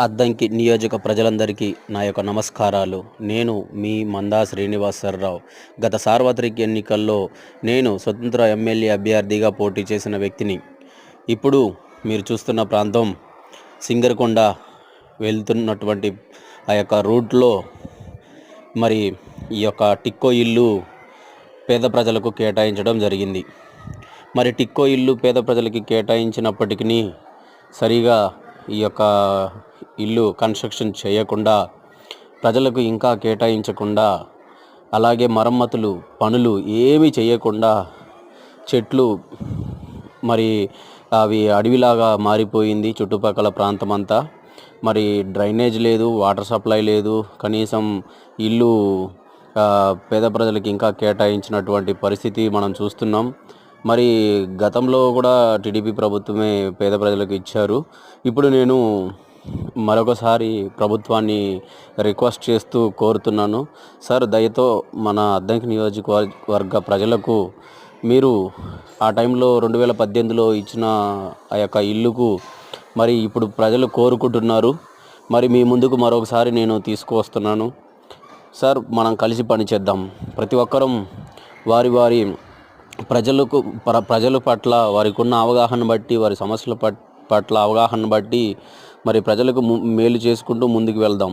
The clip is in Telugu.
అద్దంకి నియోజక ప్రజలందరికీ నా యొక్క నమస్కారాలు. నేను మీ మందా శ్రీనివాసరావు. గత సార్వత్రిక ఎన్నికల్లో నేను స్వతంత్ర ఎమ్మెల్యే అభ్యర్థిగా పోటీ చేసిన వ్యక్తిని. ఇప్పుడు మీరు చూస్తున్న ప్రాంతం సింగర్కొండ వెళ్తున్నటువంటి ఆ యొక్క రూట్లో మరి ఈ యొక్క టిక్కో ఇల్లు పేద ప్రజలకు కేటాయించడం జరిగింది. మరి టిక్కో ఇల్లు పేద ప్రజలకి కేటాయించినప్పటికీ సరిగా ఈ యొక్క ఇల్లు కన్స్ట్రక్షన్ చేయకుండా ప్రజలకు ఇంకా కేటాయించకుండా అలాగే మరమ్మతులు పనులు ఏమీ చేయకుండా చెట్లు మరి అవి అడవిలాగా మారిపోయింది చుట్టుపక్కల ప్రాంతం అంతా మరి డ్రైనేజ్ లేదు వాటర్ సప్లై లేదు కనీసం ఇల్లు పేద ప్రజలకి ఇంకా కేటాయించినటువంటి పరిస్థితి మనం చూస్తున్నాం. మరి గతంలో కూడా టీడీపీ ప్రభుత్వమే పేద ప్రజలకు ఇచ్చారు. ఇప్పుడు నేను మరొకసారి ప్రభుత్వాన్ని రిక్వెస్ట్ చేస్తూ కోరుతున్నాను. సార్ దయతో మన అద్దంకి నియోజకవర్గ ప్రజలకు మీరు ఆ టైంలో రెండు వేల పద్దెనిమిదిలో ఇచ్చిన ఆ యొక్క ఇల్లుకు మరి ఇప్పుడు ప్రజలు కోరుకుంటున్నారు. మరి మీ ముందుకు మరొకసారి నేను తీసుకువస్తున్నాను. సార్ మనం కలిసి పనిచేద్దాం ప్రతి ఒక్కరం వారి వారి ప్రజలకు ప్ర ప్రజల పట్ల వారికి ఉన్న అవగాహన బట్టి వారి సమస్యల పట్ పట్ల అవగాహన బట్టి మరి ప్రజలకు మేలు చేసుకుంటూ ముందుకు వెళ్దాం.